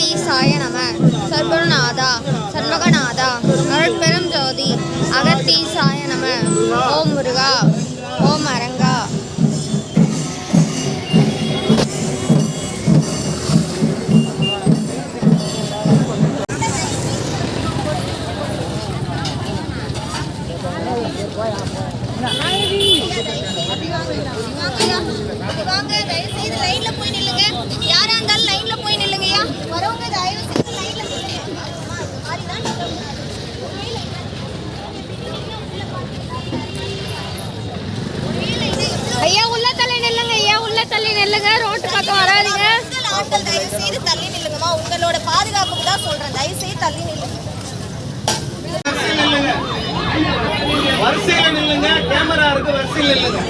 அகத்தி சாய நம சத்குருநாதா சண்முகநாதா அருட்பெரும் ஜோதி அகத்தீ சாய நம ஓம் முருகா நில்லுங்க ரோட்டு பக்கம் வராதீங்க. ஆட்கள் தயவு செய்து தள்ளி நில்லுங்கம்மா. உங்களோட பாதுகாப்புக்கு தான் சொல்றேன். தயவு செய்து தள்ளி நில்லுங்க. வரிசையில் நில்லுங்க. கேமரா இருக்கு வரிசையில் நில்லுங்க.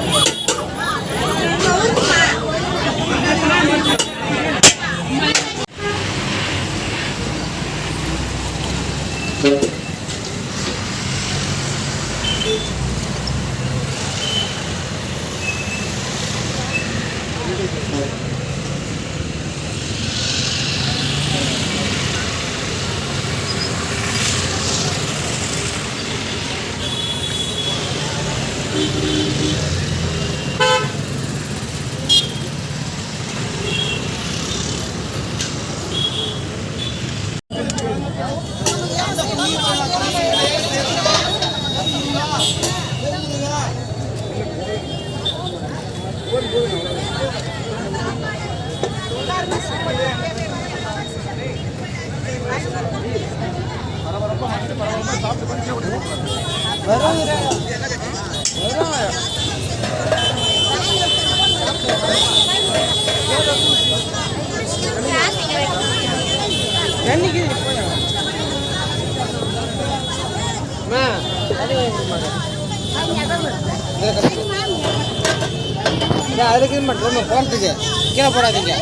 அதுக்கு மட்டும் போகிறதுக்கு கீழே போடாதீங்க.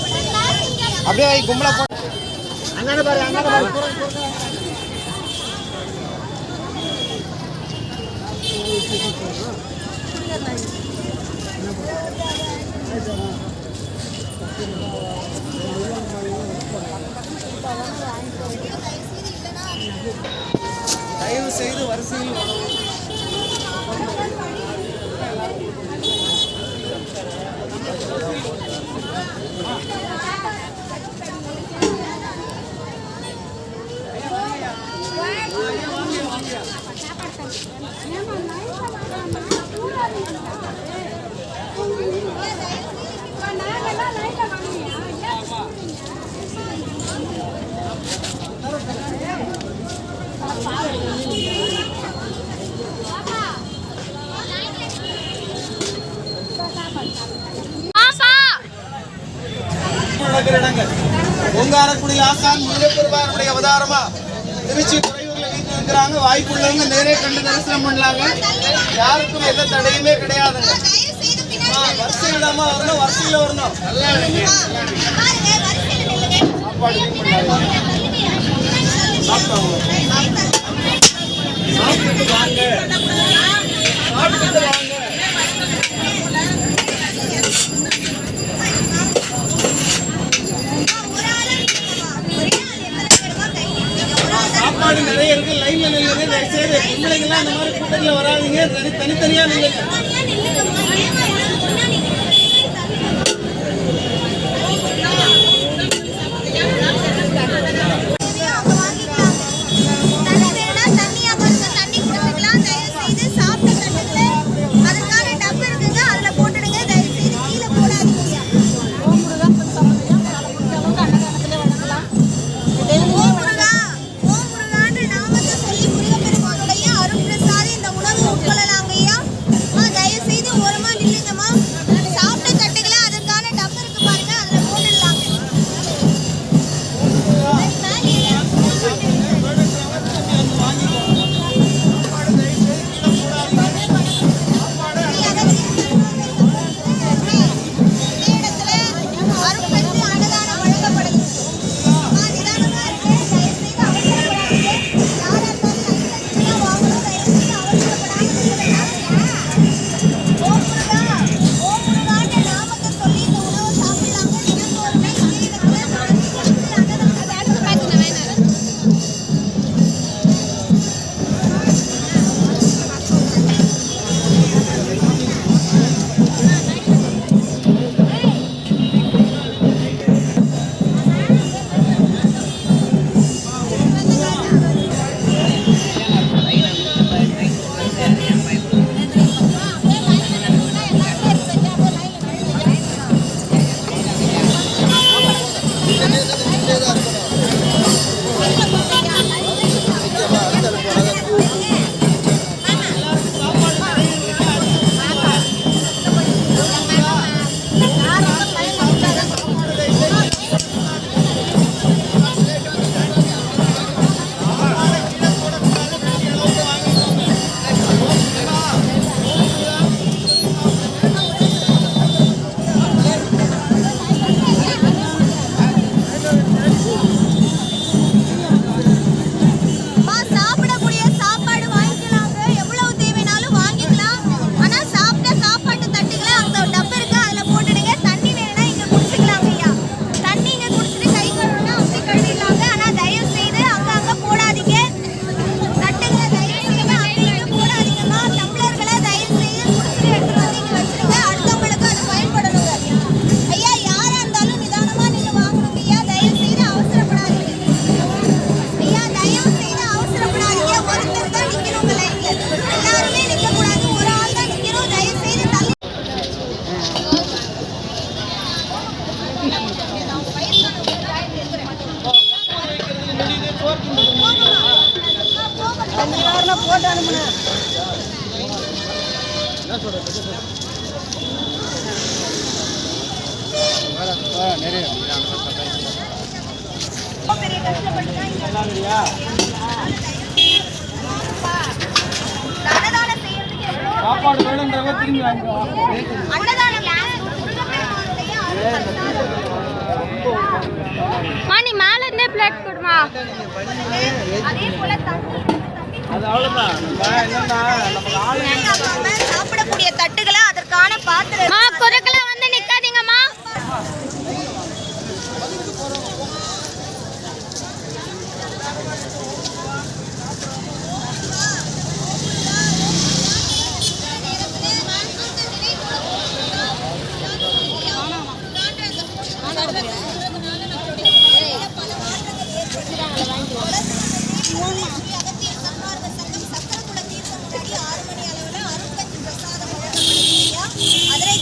அப்படியே வை கும்பலா போ அண்ணாட பாரு அண்ணாட பாரு தயவு உங்க இடங்கள் ஆசான் முருகப்பெருமானுடைய அவதாரமா திருச்சி இருக்கிறாங்க வாய்ப்பு உள்ளவங்க நேரே கண்டு தரிசனம் பண்ணலாங்க. யாருக்கும் எந்த தடையுமே கிடையாதுங்க ஆ, வரணும் வரிசையில வரணும். சாப்பிட்டு வாங்க. சாப்பிட்டு வாங்க. இருக்கு லைன்ல நில்லுங்க தயவுசெய்து பொம்பளைங்கெல்லாம் அந்த மாதிரி கூட்டத்தில் வராதிங்க. தனித்தனியாக நில்லுங்க. சாப்பாடு வேணுன்றவங்க திரும்பி வாங்கிக்கோ அன்னதானம் முருகப்பெருமானுடைய அருள் மா நீ மேல இருந்தே பிளேட் கொடுமா அதே போல நம்ம என்னன்னா தேங்காய் சாப்பிடக்கூடிய தட்டுகளை அதற்கான பாத்திரம்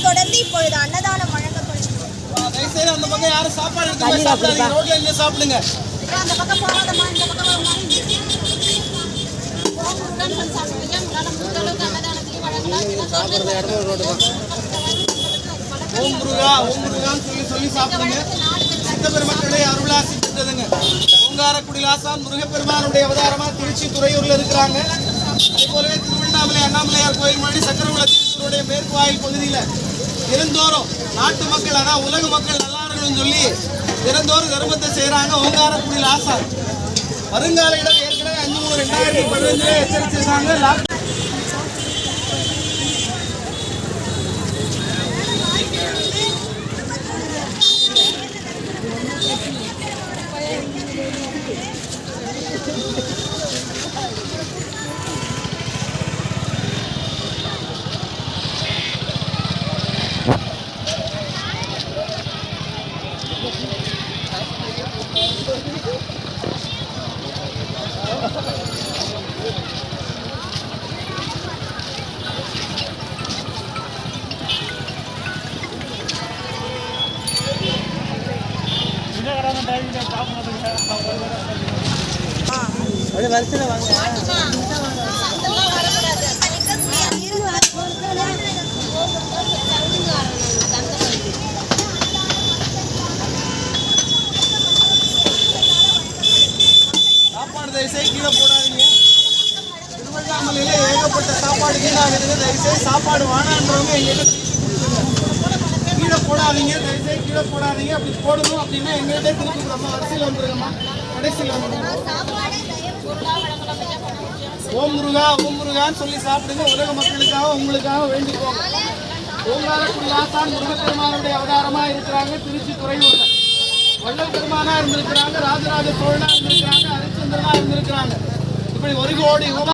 தொடர்ந்து இப்பொழுது அன்னதானம் வழங்கப்படுகிறது. தயவுசெய்து அந்த பக்கம் யாரும் சாப்பாடு எடுத்து சாப்பிடாதீங்க. ரோட்ல இருந்து சாப்பிடுங்க. அந்த பக்கம் போகாதம்மா இந்த பக்கம் சாப்பிடுங்க உங்களால முடிஞ்ச அளவுக்கு அன்னதானத்தையும் வழங்கலாம் ஓம் முருகா ஓம் முருகான்னு சொல்லி சொல்லி சாப்பிடுங்க. சித்த பெருமக்களுடைய அருளாசி பெற்றதுங்க ஓங்காரக்குடில் ஆசான் முருகப்பெருமானுடைய அவதாரமா திருச்சி துறையூர்ல இருக்கிறாங்க. அதே போலவே திருவண்ணாமலை அண்ணாமலையார் கோயில் மணி சக்கரகுல தீர்த்தருடைய மேற்கு வாயில் பகுதியில தினந்தோறும் நாட்டு மக்கள் அதான் உலக மக்கள் நல்லா இருக்கணும்னு சொல்லி தினந்தோறும் தர்மத்தை செய்கிறாங்க ஓங்காரக்குடில் ஆசா வருங்கால இடம் ஏற்கனவே அஞ்சு மூணு ரெண்டாயிரத்தி பதினஞ்சுல எச்சரிச்சிருக்காங்க லாக் அப்படியே வரிசையில் வாங்க சாப்பாடு தயவுசெய்து கீழே போடாதீங்க திருவண்ணாமலையில ஏகப்பட்ட சாப்பாடு கீழாகுதுங்க தயவுசெய்து சாப்பாடு வேணான்றவங்க எங்ககிட்ட கீழே போடாதீங்க தயவுசெய்து கீழே போடாதீங்க அப்படி போடணும் எங்கள்கிட்ட திருப்பி வரிசையில் கடைசியில் ஓம் முருகா ஓம் முருகான்னு சொல்லி சாப்பிடுங்க. உலக மக்களுக்காக உங்களுக்காக வேண்டிக்கோங்க. ஓங்காரக்குடி முருகப்பெருமானுடைய அவதாரமா இருக்கிறாங்க திருச்சி துறையூர்ல வள்ளல் பெருமானா இருந்திருக்கிறாங்க ராஜராஜ சோழனா இருந்திருக்கிறாங்க ஹரிச்சந்திரனா இருந்திருக்கிறாங்க. இப்படி ஒரு கோடி